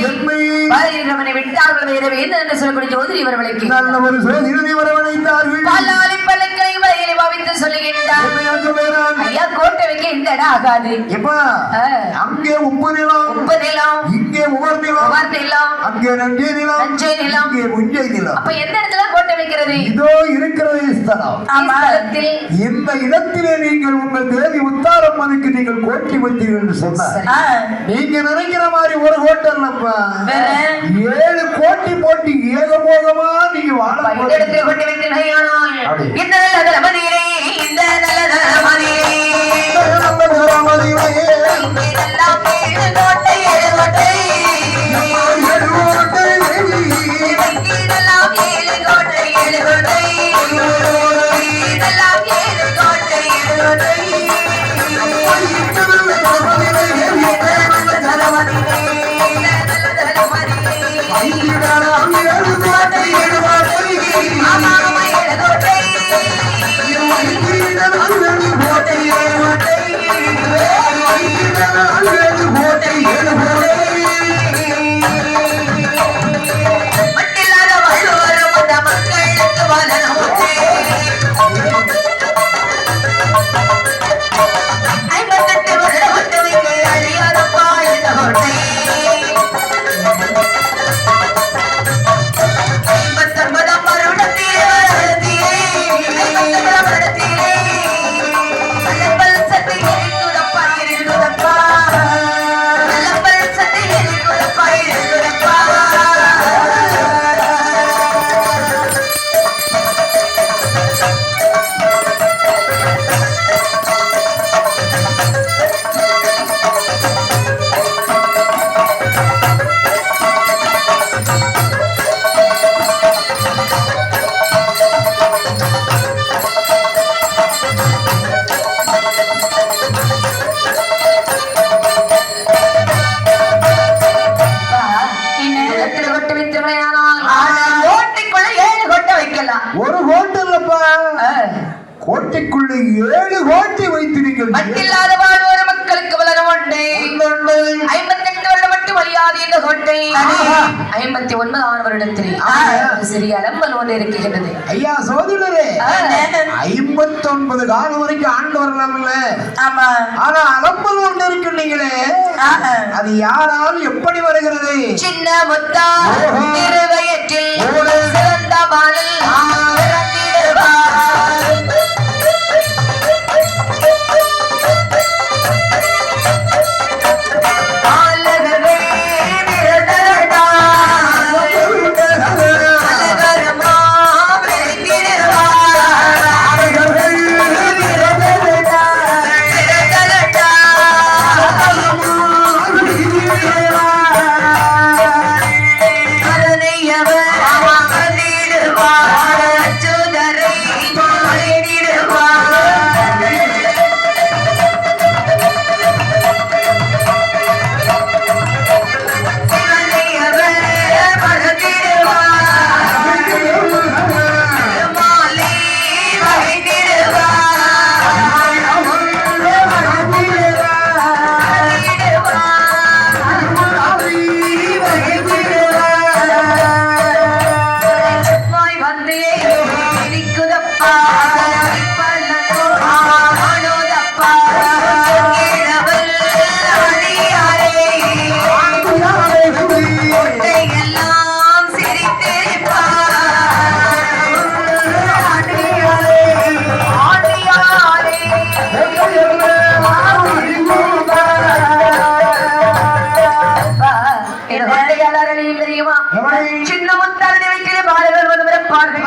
என்னை என்னை வருகிறவனை விட்டார்கள். வேற வேறு என்று சொல்லக்கூடிய ஜோதிரி இவர்களுக்கு நல்ல ஒரு வரவழைத்தார்கள் பாவித்து சொல்லுகின்றார். ஐயா கோட்டை வைக்க இந்த இடம் ஆகாது. அங்கே உப்பு நிலம். உப்பு நிலம். இங்கே உவர் நிலம். உவர் நிலம். அங்கே நஞ்சை நிலம். நஞ்சை நிலம். இங்கே முஞ்சை நிலம். அப்ப எந்த இடத்துல கோட்டை வைக்கிறது? இதோ இருக்கிறது ஸ்தலம் ஸ்தலத்தில் இந்த இடத்திலே நீங்கள் உங்கள் தேவி உத்தாரம்மனுக்கு நீங்கள் கோட்டி வைத்தீர்கள் என்று சொன்னார். நீங்க நினைக்கிற மாதிரி ஒரு வேற? ஏழு கோட்டி போட்டு ஏகபோகமா நீங்க வாழ இந்த இடத்துல. இந்த ஆ. கோட்டைக்குள்ள ஏழு கோட்டை வைத்து நீங்கள் மட்டில்லாத வாழ்வோர் மக்களுக்கு வளரும் உண்டு ஐம்பத்தெட்டு வருடம் மட்டும் வழியாது இந்த கோட்டை. ஐம்பத்தி ஒன்பதாம் வருடத்தில் ஆஹா. ஒரு சிறிய அலம்பல் ஒன்று இருக்கிறது ஐயா சோதரரே. ஐம்பத்தி ஒன்பது காலம் வரைக்கும் ஆண்டு வரலாம்ல ஆமா. ஆனா அலம்பல் ஒன்று இருக்குன்னீங்களே ஆஹா. அது யாரால் எப்படி வருகிறது? சின்ன முத்தா அணியும் தெரியுமா? சின்ன முத்தாரனை வைக்கிற பாலகர் வந்து பிறப்பார்கள்.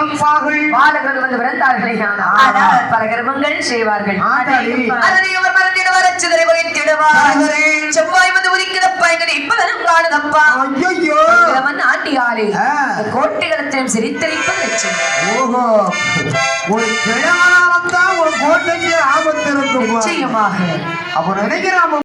பாலகர் வந்து பிறந்தார்களே. ஆனால் பல கர்மங்கள் செய்வார்கள். அதனை அவர் மறந்திடுவார் அச்சுதரை வகித்திடுவார்கள் செவ்வாய் வந்து இப்பதனும் காணுதப்பா. ஐயோ. கோட்டைகளத்தையும் சிரித்தரிப்பது லட்சம். ஓஹோ. ஒரு கிழவனா வந்தா ஒரு கோட்டைக்கு ஆபத்து இருக்குமா? நிச்சயமாக. அப்ப நினைக்கிறான்